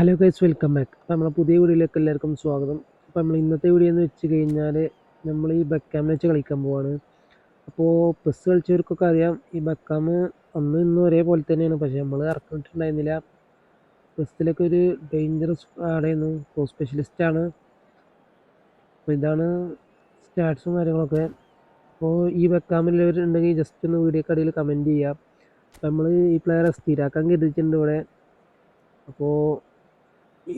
Hello guys welcome back അപ്പോൾ നമ്മളെ പുതിയ വീഡിയോയിലേക്ക് എല്ലാവർക്കും സ്വാഗതം. അപ്പോൾ നമ്മൾ ഇന്നത്തെ വീഡിയോ എന്ന് വെച്ച് കഴിഞ്ഞാൽ നമ്മൾ ഈ ബക്കാമിൽ വെച്ച് കളിക്കാൻ പോവാണ്. അപ്പോൾ പെസ് കളിച്ചവർക്കൊക്കെ അറിയാം ഈ ബക്കാമ് അന്ന് ഇന്നും ഒരേപോലെ തന്നെയാണ്. പക്ഷേ നമ്മൾ ഇറക്കിയിട്ടുണ്ടായിരുന്നില്ല പെസ്സിലൊക്കെ ഒരു ഡേഞ്ചറസ് ആടായിരുന്നു സ്പെഷ്യലിസ്റ്റ് ആണ്. അപ്പോൾ ഇതാണ് സ്റ്റാറ്റ്സും കാര്യങ്ങളൊക്കെ. അപ്പോൾ ഈ ബക്കാമിലുള്ളവരുണ്ടെങ്കിൽ ജസ്റ്റ് ഒന്ന് വീഡിയോ കടയിൽ കമന്റ് ചെയ്യുക നമ്മൾ ഈ പ്ലെയറെ സ്ഥിരാക്കാൻ കരുതിയിട്ടുണ്ട് ഇവിടെ. അപ്പോൾ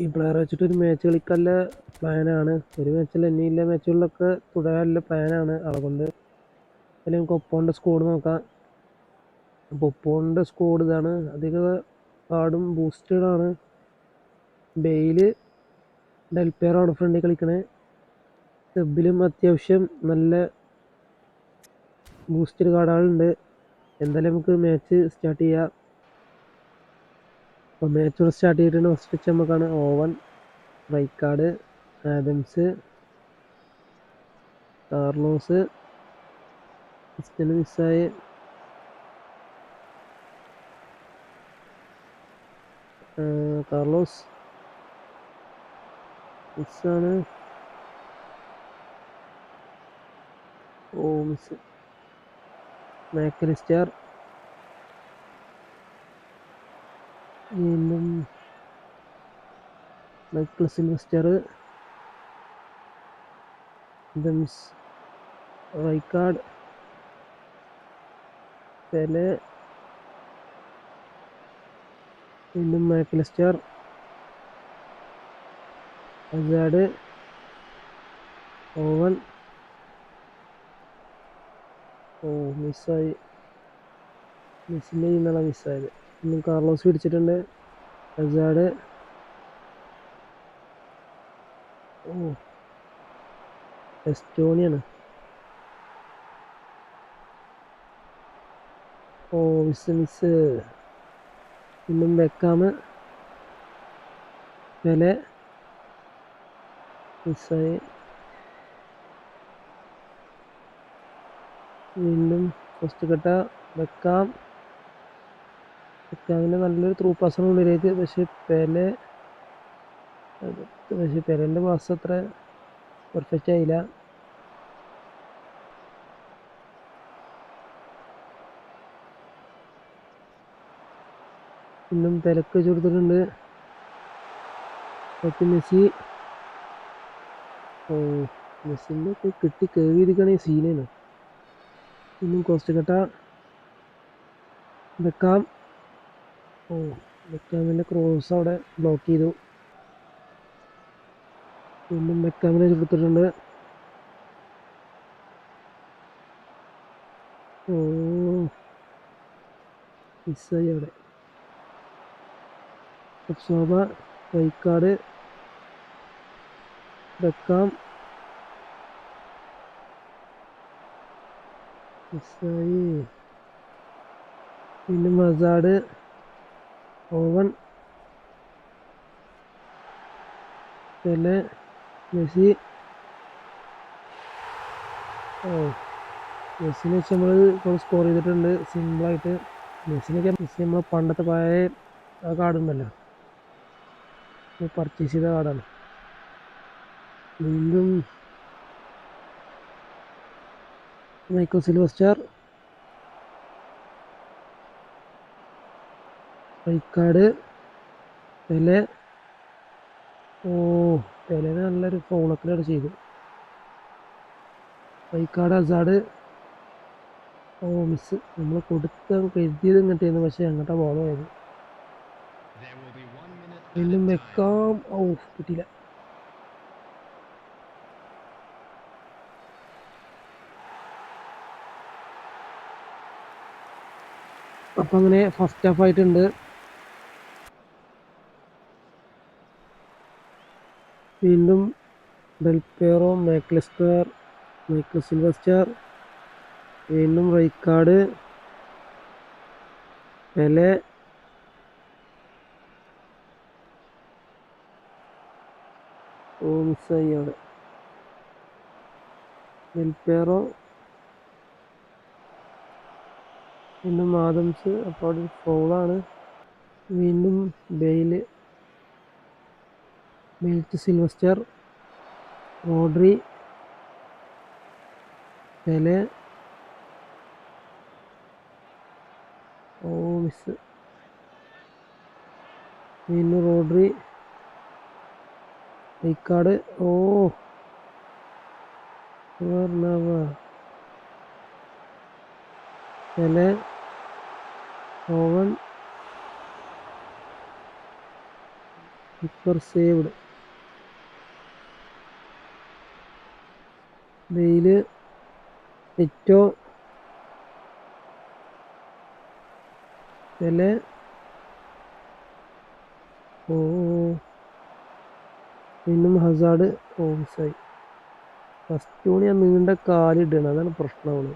ഈ പ്ലെയർ വെച്ചിട്ട് ഒരു മാച്ച് കളിക്കാനുള്ള പ്ലാനാണ് ഒരു മാച്ചല്ല ഇനിയുള്ള മാച്ചുകളിലൊക്കെ തുടരാനുള്ള പ്ലാനാണ് അതുകൊണ്ട് അതിൽ നമുക്ക് ഒപ്പോന്റെ സ്കോഡ് നോക്കാം. അപ്പോൾ ഒപ്പോന്റെ സ്കോഡ് ഇതാണ്. അധിക കാർഡും ബൂസ്റ്റഡ് ആണ്. ബെയിൽ ഡെൽപ്പേറാണ് ഫ്രണ്ടിൽ കളിക്കണേ. സെബിലും അത്യാവശ്യം നല്ല ബൂസ്റ്റഡ് കാർഡുകളുണ്ട് എന്തായാലും നമുക്ക് മാച്ച് സ്റ്റാർട്ട് ചെയ്യാം. അപ്പോൾ മാച്ച് സ്റ്റാർട്ട് ചെയ്തിട്ടുണ്ട് ഫസ്റ്റ് പിച്ച് നമുക്കാണ് Owen Rijkaard Adams Carlos Christian മിസ്സായി കാർലോസ് മിസ്സാണ് ഓ മിസ് മാക്കലിസ്റ്റാർ വീണ്ടും Michael Sylvester Adams Rijkaard Pele വീണ്ടും മൈക്കിളിസ്റ്റർ അസാഡ് ഓവൻ ഓ മിസ്സായി മിസ്സിന്റെ ഇന്നലെ മിസ്സായത് കാർലോസ് പിടിച്ചിട്ടുണ്ട്. അസാഡ് ഓ. എസ്റ്റോണിയാണ്. ഓ മിസ് മിസ്. ഇന്നും വെക്കാമ് വില മിസ്സായി. വീണ്ടും ഫസ്റ്റ് കട്ട വെക്കാം. വെക്കാമിന്റെ നല്ലൊരു ത്രൂ പാസ്സാണ് ഉള്ളിലേക്ക്. പക്ഷേ പെലെ പക്ഷേ പെരന്റെ പാസ് അത്ര പെർഫെക്റ്റ് ആയില്ല. ഇന്നും തിരക്ക് വെച്ച് കൊടുത്തിട്ടുണ്ട്. മെസ്സി. ഓ മെസ്സിന്റെ ഒക്കെ കിട്ടി കേറിയിരിക്കണേ സീനാണ് ഇന്നും കോസ്റ്റ് കട്ട വെക്കാം. ഓ ബെക്കാമിന്റെ ക്രോസ് അവിടെ ബ്ലോക്ക് ചെയ്തു. വീണ്ടും ബെക്കാമിനെ കൊടുത്തിട്ടുണ്ട്. അവിടെ. ശോഭ വൈക്കാട് ബെക്കാം. മിസ്സായി പിന്നെ മസാഡ്. ഓവൻ. Pele Messi. ഓ മെസ്സിനെ വെച്ച് നമ്മൾ ഇപ്പോൾ സ്കോർ ചെയ്തിട്ടുണ്ട്. സിമ്പിളായിട്ട് മെസ്സിനൊക്കെ മെസ്സി നമ്മൾ പണ്ടത്തെ പഴയ ആ കാർഡുണ്ടല്ലോ പർച്ചേസ് ചെയ്ത കാർഡാണ് വീണ്ടും മൈക്കോ സിൽവസ്റ്റാർ. Rijkaard Pele. ഓ പെലെ നല്ലൊരു ഫോളൊക്കെ ചെയ്തു റൈക്കാർഡ് അസാഡ് ഓ മിസ് നമ്മൾ കൊടുത്ത കരുതിയത് ഇങ്ങോട്ടായിരുന്നു പക്ഷേ അങ്ങോട്ടാ ബോൾ പോയത്? വീണ്ടും വെക്കാം ഓ കിട്ടിയില്ല. അപ്പം അങ്ങനെ ഫസ്റ്റ് ഹാഫ് ആയിട്ടുണ്ട്. വീണ്ടും Del Piero McAllister Michael Silvestre വീണ്ടും റൈക്കാർഡ് പെലെ ഓ മിസ്സായി വീണ്ടും ആദംസ് അപ്പോൾ ഫൗളാണ്. വീണ്ടും ബെയിൽ മിൽറ്റ് സിൽവസ്റ്റർ റോഡ്രി പെലെ ഓ മിസ് വീണ്ടും റോഡ്രി റിക്കാർഡ് ഓ പെലെ ഓവൻ ഇപ്പർ സേവ്ഡ്. ബെയിൽ നെറ്റോ പെലെ ഓ പിന്നും ഹസാഡ് ഓഫീസായി. ഫസ്റ്റ് യൂണി ഞാൻ നീണ്ട കാലിടണം അതാണ് പ്രശ്നമാണ്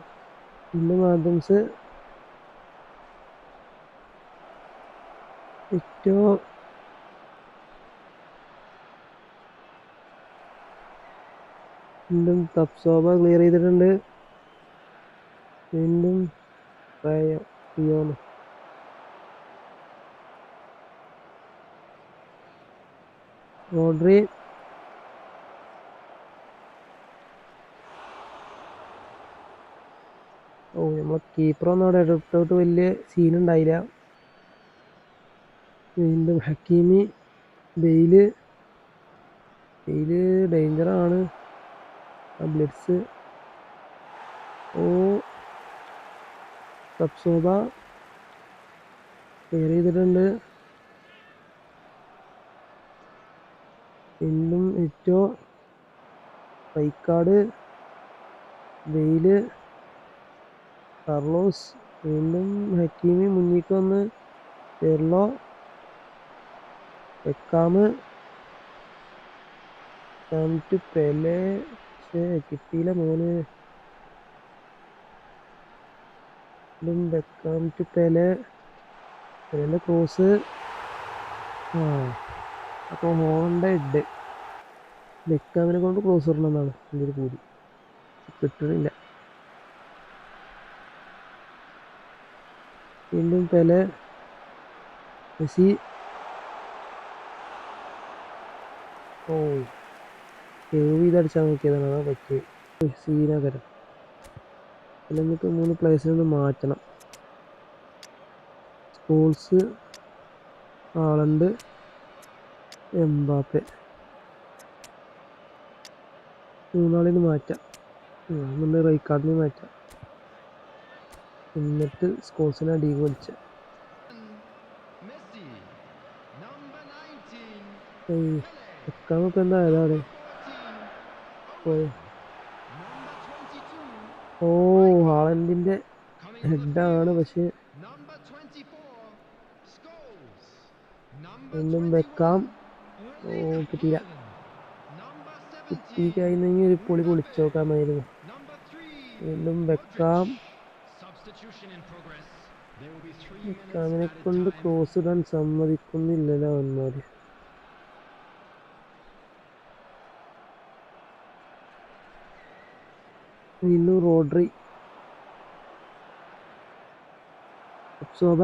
പിന്നെ മാധ്യംസ്? എറ്റോ വീണ്ടും തപ്സോബ ക്ലിയർ ചെയ്തിട്ടുണ്ട്. വീണ്ടും പിയോണ് റോഡ്രി. ഓ നമ്മളെ കീപ്പറൊന്നും അവിടെ എടുത്തോട്ട് വലിയ സീനുണ്ടായില്ല വീണ്ടും ഹക്കീമി ബെയിൽ. ബെയിൽ ഡേഞ്ചറാണ് ബ്ലിറ്റ്സ് ഓ സബ്സോബ ക്ലിയർ ചെയ്തിട്ടുണ്ട്. പിന്നും ഏറ്റോ പൈക്കാട് വെയിൽ കാർലോസ് വീണ്ടും ഹക്കീമി മുന്നിക്ക് വന്ന് പെർലോ വെക്കാമ് പെലെ പക്ഷേ കിട്ടിയില്ല മോന്. Beckham to Pele Pele cross. ആ. അപ്പോൾ ഹോണ്ട ഹെഡ് ബെക്കാമിനെ കൊണ്ട് ക്രോസ് ഇടണമെന്നാണ്. എന്റെ ഒരു പൂതി. കിട്ടണില്ല വീണ്ടും പെലെ മെസ്സി. ഓ. സേവ് ചെയ്തടിച്ചാൽ നോക്കിയതാണ് അതാ പറ്റിയത് സീനകരം അല്ല നമുക്ക് മൂന്ന് പ്ലേസിനെ ഒന്ന് മാറ്റണം. സ്കൂൾസ് ആളുണ്ട് എംബാപ്പെ. മൂന്നാളിന് മാറ്റാം. നമ്മുടെ റൈക്കാർഡിന് മാറ്റാം. എന്നിട്ട് സ്കോൾസിനെ number 19, ഏയ് എന്താ ഏതാണ് ഓ ഹാളന്റിന്റെ ഹെഡാണ് പക്ഷേ ഒന്നും വെക്കാം. ഓ കിട്ടിയില്ല. കിട്ടിയിട്ടായിരുന്നെങ്കിൽ ഒരു പൊളി കുളിച്ചോക്കാമായിരുന്നു ഒന്നും വെക്കാം. അങ്ങനെ കൊണ്ട് ക്രോസ് ഇടാൻ സമ്മതിക്കുന്നില്ലല്ലോ എന്നാൽ വീണ്ടും റോഡ്രി. ശോഭ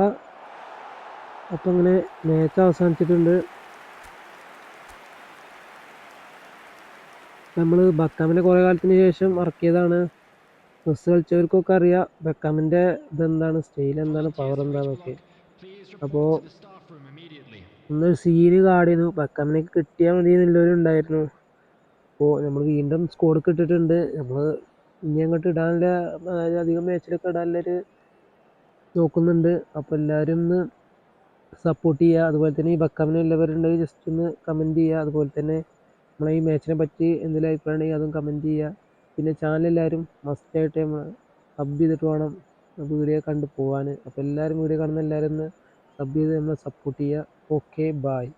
അപ്പം അങ്ങനെ മാച്ച് അവസാനിച്ചിട്ടുണ്ട്. നമ്മൾ ബക്കാമിനെ കുറേ കാലത്തിന് ശേഷം ഇറക്കിയതാണ്. ബസ് കളിച്ചവർക്കൊക്കെ അറിയാം ബക്കാമിന്റെ ഇതെന്താണ് സ്റ്റൈൽ എന്താണ് പവർ എന്താണെന്നൊക്കെ അപ്പോൾ ഇന്നൊരു സീന് കാടിയിരുന്നു ബക്കാമിനൊക്കെ കിട്ടിയാൽ മതി എന്നുള്ളവരുണ്ടായിരുന്നു അപ്പോൾ നമ്മൾ വീണ്ടും സ്കോഡ് കിട്ടിയിട്ടുണ്ട് നമ്മൾ ഇനി അങ്ങോട്ട് ഇടാനുള്ള അതായത് അധികം മാച്ചിലൊക്കെ ഇടാനുള്ളൊരു നോക്കുന്നുണ്ട്. അപ്പോൾ എല്ലാവരും ഒന്ന് സപ്പോർട്ട് ചെയ്യുക. അതുപോലെ തന്നെ ഈ ബക്കാമിന് വല്ലവരുണ്ടെങ്കിൽ ജസ്റ്റ് ഒന്ന് കമന്റ് ചെയ്യുക. അതുപോലെ തന്നെ നമ്മളെ ഈ മാച്ചിനെ പറ്റി എന്തെങ്കിലും അഭിപ്രായം ഉണ്ടെങ്കിൽ അതും കമന്റ് ചെയ്യുക. പിന്നെ ചാനൽ എല്ലാവരും മസ്റ്റായിട്ട് നമ്മൾ സബ് ചെയ്തിട്ട് വേണം വീഡിയോ കണ്ട് പോകാൻ അപ്പോൾ എല്ലാവരും വീഡിയോ കാണുന്ന എല്ലാവരും ഒന്ന് സബ് ചെയ്ത് നമ്മളെ സപ്പോർട്ട് ചെയ്യുക. Okay bye